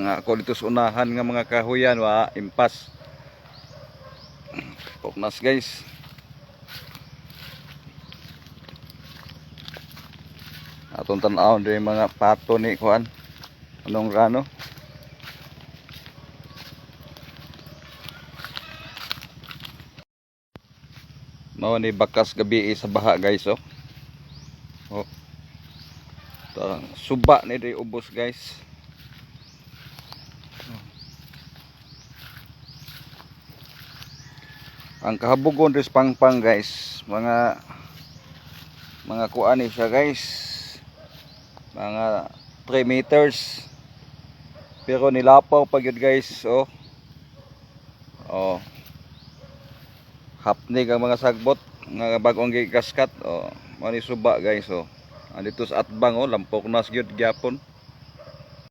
nga ako dito sa unahan nga mga kahuyan wa impas. Poknas guys. Atong tan-awon din mga pato ni kuan. Anong rano? Mao ni bakas gabi sa baha guys oh. Oh. Tarang suba ni di ubos guys ang kahabugon ris pangpang guys. Mga mga kuani siya guys. Mga 3 meters pero nilapaw pag yun guys oh. Oh. Hapnig ang mga sagbot. Nga bagong gigaskat oh. Mani suba guys oh. Andito sa atbang oh. Lampok nas gyud gyapon